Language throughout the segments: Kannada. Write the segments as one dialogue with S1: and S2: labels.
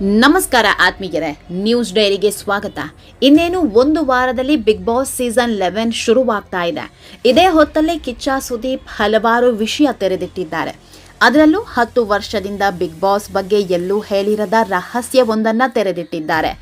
S1: ನಮಸ್ಕಾರ ಆತ್ಮೀಯರೇ, ನ್ಯೂಸ್ ಡೈರಿಗೆ ಸ್ವಾಗತ. ಇನ್ನೇನು ಒಂದು ವಾರದಲ್ಲಿ ಬಿಗ್ ಬಾಸ್ ಸೀಸನ್ ಲೆವೆನ್ ಶುರುವಾಗ್ತಾ ಇದೆ. ಇದೇ ಹೊತ್ತಲ್ಲಿ ಕಿಚ್ಚ ಸುದೀಪ್ ಹಲವಾರು ವಿಷಯ ತೆರೆದಿಟ್ಟಿದ್ದಾರೆ. ಅದರಲ್ಲೂ ಹತ್ತು ವರ್ಷದಿಂದ ಬಿಗ್ ಬಾಸ್ ಬಗ್ಗೆ ಎಲ್ಲೂ ಹೇಳಿರದ ರಹಸ್ಯವೊಂದನ್ನು ತೆರೆದಿಟ್ಟಿದ್ದಾರೆ.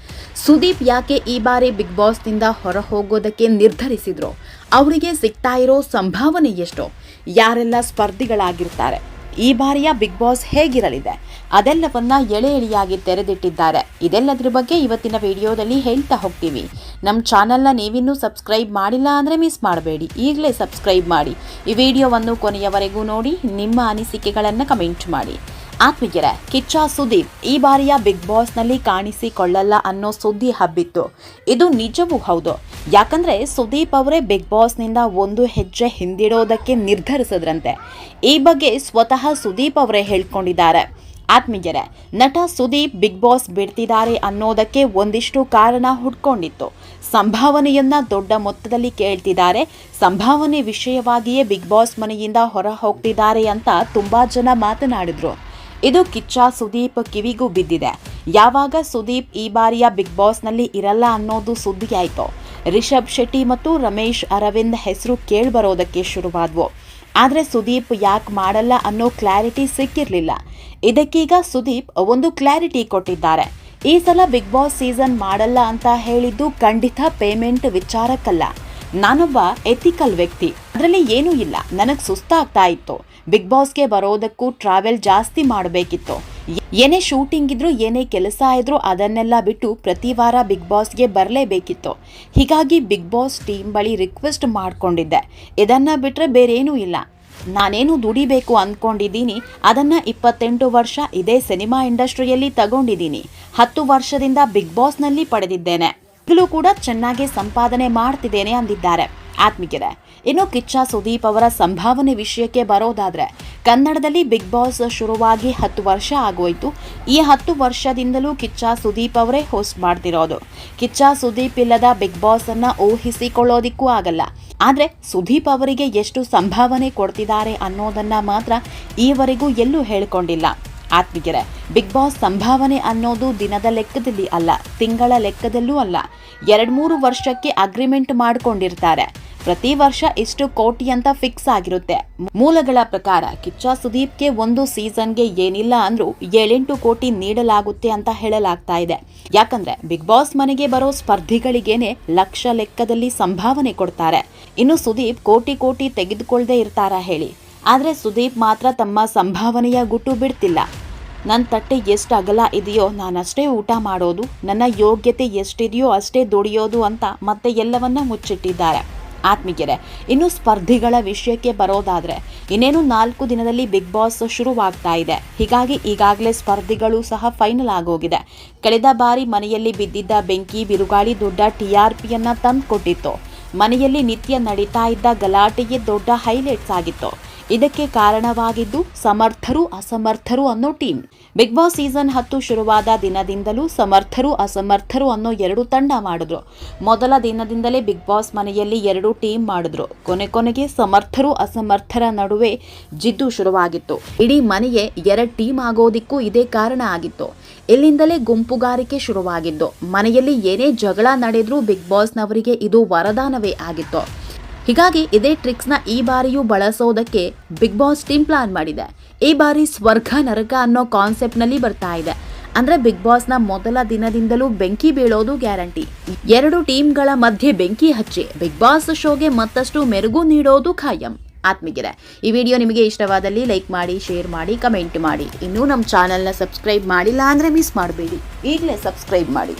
S1: ಸುದೀಪ್ ಯಾಕೆ ಈ ಬಾರಿ ಬಿಗ್ ಬಾಸ್ನಿಂದ ಹೊರ ಹೋಗೋದಕ್ಕೆ ನಿರ್ಧರಿಸಿದ್ರು? ಅವರಿಗೆ ಸಿಗ್ತಾ ಇರೋ ಸಂಭಾವನೆ ಎಷ್ಟು? ಯಾರೆಲ್ಲ ಸ್ಪರ್ಧಿಗಳಾಗಿರ್ತಾರೆ? ಈ ಬಾರಿಯ ಬಿಗ್ ಬಾಸ್ ಹೇಗಿರಲಿದೆ? ಅದೆಲ್ಲವನ್ನ ಎಳೆ ಎಳೆಯಾಗಿ ತೆರೆದಿಟ್ಟಿದ್ದಾರೆ. ಇದೆಲ್ಲದ್ರ ಬಗ್ಗೆ ಇವತ್ತಿನ ವಿಡಿಯೋದಲ್ಲಿ ಹೇಳ್ತಾ ಹೋಗ್ತೀವಿ. ನಮ್ಮ ಚಾನಲ್ನ ನೀವಿನ್ನೂ ಸಬ್ಸ್ಕ್ರೈಬ್ ಮಾಡಿಲ್ಲ ಅಂದರೆ ಮಿಸ್ ಮಾಡಬೇಡಿ. ಈಗಲೇ ಸಬ್ಸ್ಕ್ರೈಬ್ ಮಾಡಿ. ಈ ವಿಡಿಯೋವನ್ನು ಕೊನೆಯವರೆಗೂ ನೋಡಿ, ನಿಮ್ಮ ಅನಿಸಿಕೆಗಳನ್ನು ಕಮೆಂಟ್ ಮಾಡಿ. ಆತ್ಮೀಯರೇ, ಕಿಚ್ಚ ಸುದೀಪ್ ಈ ಬಾರಿಯ ಬಿಗ್ ಬಾಸ್ನಲ್ಲಿ ಕಾಣಿಸಿಕೊಳ್ಳಲ್ಲ ಅನ್ನೋ ಸುದ್ದಿ ಹಬ್ಬಿತ್ತು. ಇದು ನಿಜವೂ ಹೌದು. ಯಾಕಂದ್ರೆ ಸುದೀಪ್ ಅವರೇ ಬಿಗ್ ಬಾಸ್ನಿಂದ ಒಂದು ಹೆಜ್ಜೆ ಹಿಂದಿಡೋದಕ್ಕೆ ನಿರ್ಧರಿಸಿದ್ರಂತೆ. ಈ ಬಗ್ಗೆ ಸ್ವತಃ ಸುದೀಪ್ ಅವರೇ ಹೇಳ್ಕೊಂಡಿದ್ದಾರೆ. ಆತ್ಮೀಯರೇ, ನಟ ಸುದೀಪ್ ಬಿಗ್ ಬಾಸ್ ಬಿಡ್ತಿದ್ದಾರೆ ಅನ್ನೋದಕ್ಕೆ ಒಂದಿಷ್ಟು ಕಾರಣ ಹುಡ್ಕೊಂಡಿತ್ತು. ಸಂಭಾವನೆಯನ್ನ ದೊಡ್ಡ ಮೊತ್ತದಲ್ಲಿ ಕೇಳ್ತಿದ್ದಾರೆ. ಸಂಭಾವನೆ ವಿಷಯವಾಗಿಯೇ ಬಿಗ್ ಬಾಸ್ ಮನೆಯಿಂದ ಹೊರ ಹೋಗ್ತಿದ್ದಾರೆ ಅಂತ ತುಂಬಾ ಜನ ಮಾತನಾಡಿದ್ರು. ಇದು ಕಿಚ್ಚ ಸುದೀಪ್ ಕಿವಿಗೂ ಬಿದ್ದಿದೆ. ಯಾವಾಗ ಸುದೀಪ್ ಈ ಬಾರಿಯ ಬಿಗ್ ಬಾಸ್ನಲ್ಲಿ ಇರಲ್ಲ ಅನ್ನೋದು ಸುದ್ದಿಯಾಯಿತು ರಿಷಬ್ ಶೆಟ್ಟಿ ಮತ್ತು ರಮೇಶ್ ಅರವಿಂದ್ ಹೆಸರು ಕೇಳ್ಬರೋದಕ್ಕೆ ಶುರುವಾದ್ವು. ಆದರೆ ಸುದೀಪ್ ಯಾಕೆ ಮಾಡಲ್ಲ ಅನ್ನೋ ಕ್ಲಾರಿಟಿ ಸಿಕ್ಕಿರಲಿಲ್ಲ. ಇದಕ್ಕೀಗ ಸುದೀಪ್ ಒಂದು ಕ್ಲಾರಿಟಿ ಕೊಟ್ಟಿದ್ದಾರೆ. ಈ ಸಲ ಬಿಗ್ ಬಾಸ್ ಸೀಸನ್ ಮಾಡಲ್ಲ ಅಂತ ಹೇಳಿದ್ದು ಖಂಡಿತ ಪೇಮೆಂಟ್ ವಿಚಾರಕ್ಕಲ್ಲ. ನಾನೊಬ್ಬ ಎಥಿಕಲ್ ವ್ಯಕ್ತಿ. ಅದರಲ್ಲಿ ಏನೂ ಇಲ್ಲ. ನನಗೆ ಸುಸ್ತಾಗ್ತಾ ಇತ್ತು. ಬಿಗ್ ಬಾಸ್ಗೆ ಬರೋದಕ್ಕೂ ಟ್ರಾವೆಲ್ ಜಾಸ್ತಿ ಮಾಡಬೇಕಿತ್ತು. ಏನೇ ಶೂಟಿಂಗ್ ಇದ್ರು, ಏನೇ ಕೆಲಸ ಇದ್ರು ಅದನ್ನೆಲ್ಲ ಬಿಟ್ಟು ಪ್ರತಿ ವಾರ ಬಿಗ್ ಬಾಸ್ಗೆ ಬರಲೇಬೇಕಿತ್ತು. ಹೀಗಾಗಿ ಬಿಗ್ ಬಾಸ್ ಟೀಮ್ ಬಳಿ ರಿಕ್ವೆಸ್ಟ್ ಮಾಡ್ಕೊಂಡಿದ್ದೆ. ಇದನ್ನ ಬಿಟ್ರೆ ಬೇರೇನೂ ಇಲ್ಲ. ನಾನೇನು ದುಡಿಬೇಕು ಅಂದ್ಕೊಂಡಿದ್ದೀನಿ ಅದನ್ನ ಇಪ್ಪತ್ತೆಂಟು ವರ್ಷ ಇದೇ ಸಿನಿಮಾ ಇಂಡಸ್ಟ್ರಿಯಲ್ಲಿ ತಗೊಂಡಿದ್ದೀನಿ. ಹತ್ತು ವರ್ಷದಿಂದ ಬಿಗ್ ಬಾಸ್ನಲ್ಲಿ ಪಡೆದಿದ್ದೇನೆ. ಈಗಲೂ ಕೂಡ ಚೆನ್ನಾಗಿ ಸಂಪಾದನೆ ಮಾಡ್ತಿದ್ದೇನೆ ಅಂದಿದ್ದಾರೆ. ಆತ್ಮಿಕಿದೆ ಇನ್ನು ಕಿಚ್ಚ ಸುದೀಪ್ ಅವರ ಸಂಭಾವನೆ ವಿಷಯಕ್ಕೆ ಬರೋದಾದ್ರೆ, ಕನ್ನಡದಲ್ಲಿ ಬಿಗ್ ಬಾಸ್ ಶುರುವಾಗಿ ಹತ್ತು ವರ್ಷ ಆಗೋಯ್ತು. ಈ ಹತ್ತು ವರ್ಷದಿಂದಲೂ ಕಿಚ್ಚ ಸುದೀಪ್ ಅವರೇ ಹೋಸ್ಟ್ ಮಾಡ್ತಿರೋದು. ಕಿಚ್ಚ ಸುದೀಪ್ ಇಲ್ಲದ ಬಿಗ್ ಬಾಸ್ ಅನ್ನ ಊಹಿಸಿಕೊಳ್ಳೋದಿಕ್ಕೂ ಆಗಲ್ಲ. ಆದ್ರೆ ಸುದೀಪ್ ಅವರಿಗೆ ಎಷ್ಟು ಸಂಭಾವನೆ ಕೊಡ್ತಿದ್ದಾರೆ ಅನ್ನೋದನ್ನ ಮಾತ್ರ ಈವರೆಗೂ ಎಲ್ಲೂ ಹೇಳಿಕೊಂಡಿಲ್ಲ. ಆತ್ಮಿಗೆರೆ ಬಿಗ್ ಬಾಸ್ ಸಂಭಾವನೆ ಅನ್ನೋದು ದಿನದ ಲೆಕ್ಕದಲ್ಲಿ ಅಲ್ಲ, ತಿಂಗಳ ಲೆಕ್ಕದಲ್ಲೂ ಅಲ್ಲ. ಎರಡು ಮೂರು ವರ್ಷಕ್ಕೆ ಅಗ್ರಿಮೆಂಟ್ ಮಾಡಿಕೊಂಡಿರ್ತಾರೆ. ಪ್ರತಿ ವರ್ಷ ಇಷ್ಟು ಕೋಟಿ ಅಂತ ಫಿಕ್ಸ್ ಆಗಿರುತ್ತೆ. ಮೂಲಗಳ ಪ್ರಕಾರ ಕಿಚ್ಚ ಸುದೀಪ್ಗೆ ಒಂದು ಸೀಸನ್ಗೆ ಏನಿಲ್ಲ ಅಂದ್ರೂ ಏಳೆಂಟು ಕೋಟಿ ನೀಡಲಾಗುತ್ತೆ ಅಂತ ಹೇಳಲಾಗ್ತಾ ಇದೆ. ಯಾಕಂದ್ರೆ ಬಿಗ್ ಬಾಸ್ ಮನೆಗೆ ಬರೋ ಸ್ಪರ್ಧಿಗಳಿಗೇನೆ ಲಕ್ಷ ಲೆಕ್ಕದಲ್ಲಿ ಸಂಭಾವನೆ ಕೊಡ್ತಾರೆ. ಇನ್ನು ಸುದೀಪ್ ಕೋಟಿ ಕೋಟಿ ತೆಗೆದುಕೊಳ್ಳದೆ ಇರ್ತಾರ ಹೇಳಿ. ಆದ್ರೆ ಸುದೀಪ್ ಮಾತ್ರ ತಮ್ಮ ಸಂಭಾವನೆಯ ಗುಟ್ಟು ಬಿಡ್ತಿಲ್ಲ. ನನ್ನ ತಟ್ಟೆ ಎಷ್ಟು ಅಗಲ ಇದೆಯೋ ನಾನಷ್ಟೇ ಊಟ ಮಾಡೋದು, ನನ್ನ ಯೋಗ್ಯತೆ ಎಷ್ಟಿದೆಯೋ ಅಷ್ಟೇ ದುಡಿಯೋದು ಅಂತ ಮತ್ತೆ ಎಲ್ಲವನ್ನ ಮುಚ್ಚಿಟ್ಟಿದ್ದಾರೆ. ಆತ್ಮೀಯರೇ, ಇನ್ನು ಸ್ಪರ್ಧಿಗಳ ವಿಷಯಕ್ಕೆ ಬರೋದಾದರೆ ಇನ್ನೇನು ನಾಲ್ಕು ದಿನದಲ್ಲಿ ಬಿಗ್ ಬಾಸ್ ಶುರುವಾಗ್ತಾ ಇದೆ. ಹೀಗಾಗಿ ಈಗಾಗಲೇ ಸ್ಪರ್ಧಿಗಳು ಸಹ ಫೈನಲ್ ಆಗೋಗಿದೆ. ಕಳೆದ ಬಾರಿ ಮನೆಯಲ್ಲಿ ಬಿದ್ದಿದ್ದ ಬೆಂಕಿ, ಬಿರುಗಾಳಿ ದೊಡ್ಡ ಟಿಆರ್ಪಿಯನ್ನ ತಂದುಕೊಟ್ಟಿತ್ತು. ಮನೆಯಲ್ಲಿ ನಿತ್ಯ ನಡೀತಾ ಇದ್ದ ಗಲಾಟೆಯೇ ದೊಡ್ಡ ಹೈಲೈಟ್ಸ್ ಆಗಿತ್ತು. ಇದಕ್ಕೆ ಕಾರಣವಾಗಿದ್ದು, ಸಮರ್ಥರು, ಅಸಮರ್ಥರು ಅನ್ನೋ ಟೀಮ್. ಬಿಗ್ ಬಾಸ್ ಸೀಸನ್ ಹತ್ತು ಶುರುವಾದ ದಿನದಿಂದಲೂ ಸಮರ್ಥರು, ಅಸಮರ್ಥರು ಅನ್ನೋ ಎರಡು ತಂಡ ಮಾಡಿದ್ರು. ಮೊದಲ ದಿನದಿಂದಲೇ ಬಿಗ್ ಬಾಸ್ ಮನೆಯಲ್ಲಿ ಎರಡು ಟೀಮ್ ಮಾಡಿದ್ರು. ಕೊನೆ ಕೊನೆಗೆ ಸಮರ್ಥರು, ಅಸಮರ್ಥರ ನಡುವೆ ಜಿದ್ದು ಶುರುವಾಗಿತ್ತು. ಇಡೀ ಮನೆಗೆ ಎರಡು ಟೀಮ್ ಆಗೋದಿಕ್ಕೂ ಇದೇ ಕಾರಣ ಆಗಿತ್ತು. ಇಲ್ಲಿಂದಲೇ ಗುಂಪುಗಾರಿಕೆ ಶುರುವಾಗಿದ್ದು, ಮನೆಯಲ್ಲಿ ಏನೇ ಜಗಳ ನಡೆದ್ರೂ ಬಿಗ್ ಬಾಸ್ನವರಿಗೆ ಇದು ವರದಾನವೇ ಆಗಿತ್ತು. ಹೀಗಾಗಿ ಇದೇ ಟ್ರಿಕ್ಸ್ನ ಈ ಬಾರಿಯೂ ಬಳಸೋದಕ್ಕೆ ಬಿಗ್ ಬಾಸ್ ಟೀಮ್ ಪ್ಲಾನ್ ಮಾಡಿದೆ. ಈ ಬಾರಿ ಸ್ವರ್ಗ ನರಕ ಅನ್ನೋ ಕಾನ್ಸೆಪ್ಟ್ನಲ್ಲಿ ಬರ್ತಾ ಇದೆ. ಅಂದ್ರೆ ಬಿಗ್ ಬಾಸ್ನ ಮೊದಲ ದಿನದಿಂದಲೂ ಬೆಂಕಿ ಬೀಳೋದು ಗ್ಯಾರಂಟಿ ಎರಡು ಟೀಮ್ಗಳ ಮಧ್ಯೆ ಬೆಂಕಿ ಹಚ್ಚಿ ಬಿಗ್ ಬಾಸ್ ಶೋಗೆ ಮತ್ತಷ್ಟು ಮೆರುಗು ನೀಡೋದು ಖಾಯಂ. ಆತ್ಮೀಗೆರೆ ಈ ವಿಡಿಯೋ ನಿಮಗೆ ಇಷ್ಟವಾದಲ್ಲಿ ಲೈಕ್ ಮಾಡಿ ಶೇರ್ ಮಾಡಿ ಕಮೆಂಟ್ ಮಾಡಿ. ಇನ್ನೂ ನಮ್ಮ ಚಾನಲ್ನ ಸಬ್ಸ್ಕ್ರೈಬ್ ಮಾಡಿಲ್ಲ ಅಂದರೆ ಮಿಸ್ ಮಾಡಬೇಡಿ. ಈಗಲೇ ಸಬ್ಸ್ಕ್ರೈಬ್ ಮಾಡಿ.